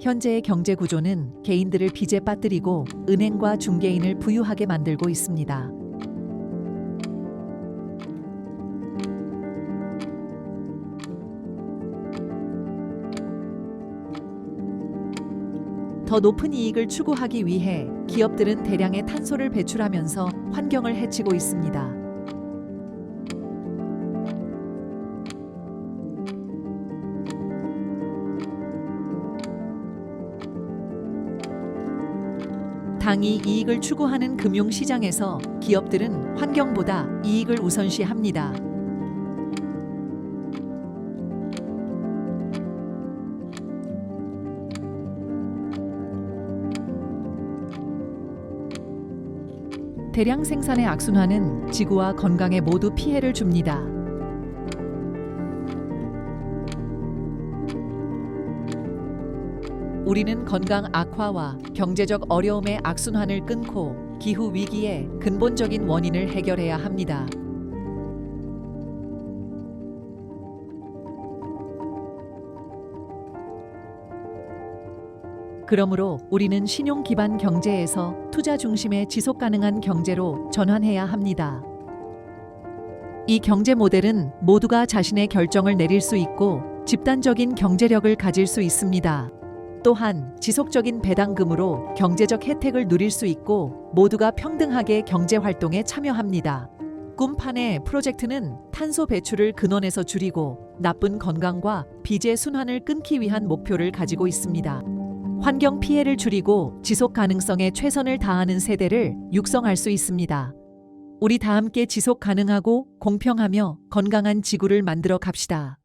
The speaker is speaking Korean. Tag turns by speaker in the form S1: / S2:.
S1: 현재의 경제 구조는 개인들을 빚에 빠뜨리고 은행과 중개인을 부유하게 만들고 있습니다. 더 높은 이익을 추구하기 위해 기업들은 대량의 탄소를 배출하면서 환경을 해치고 있습니다. 당이 이익을 추구하는 금융시장에서 기업들은 환경보다 이익을 우선시합니다. 대량 생산의 악순환은 지구와 건강에 모두 피해를 줍니다. 우리는 건강 악화와 경제적 어려움의 악순환을 끊고 기후 위기의 근본적인 원인을 해결해야 합니다. 그러므로 우리는 신용 기반 경제에서 투자 중심의 지속 가능한 경제로 전환해야 합니다. 이 경제 모델은 모두가 자신의 결정을 내릴 수 있고 집단적인 경제력을 가질 수 있습니다. 또한 지속적인 배당금으로 경제적 혜택을 누릴 수 있고 모두가 평등하게 경제 활동에 참여합니다. 꿈판의 프로젝트는 탄소 배출을 근원에서 줄이고 나쁜 건강과 빚의 순환을 끊기 위한 목표를 가지고 있습니다. 환경 피해를 줄이고 지속 가능성에 최선을 다하는 세대를 육성할 수 있습니다. 우리 다 함께 지속 가능하고 공평하며 건강한 지구를 만들어 갑시다.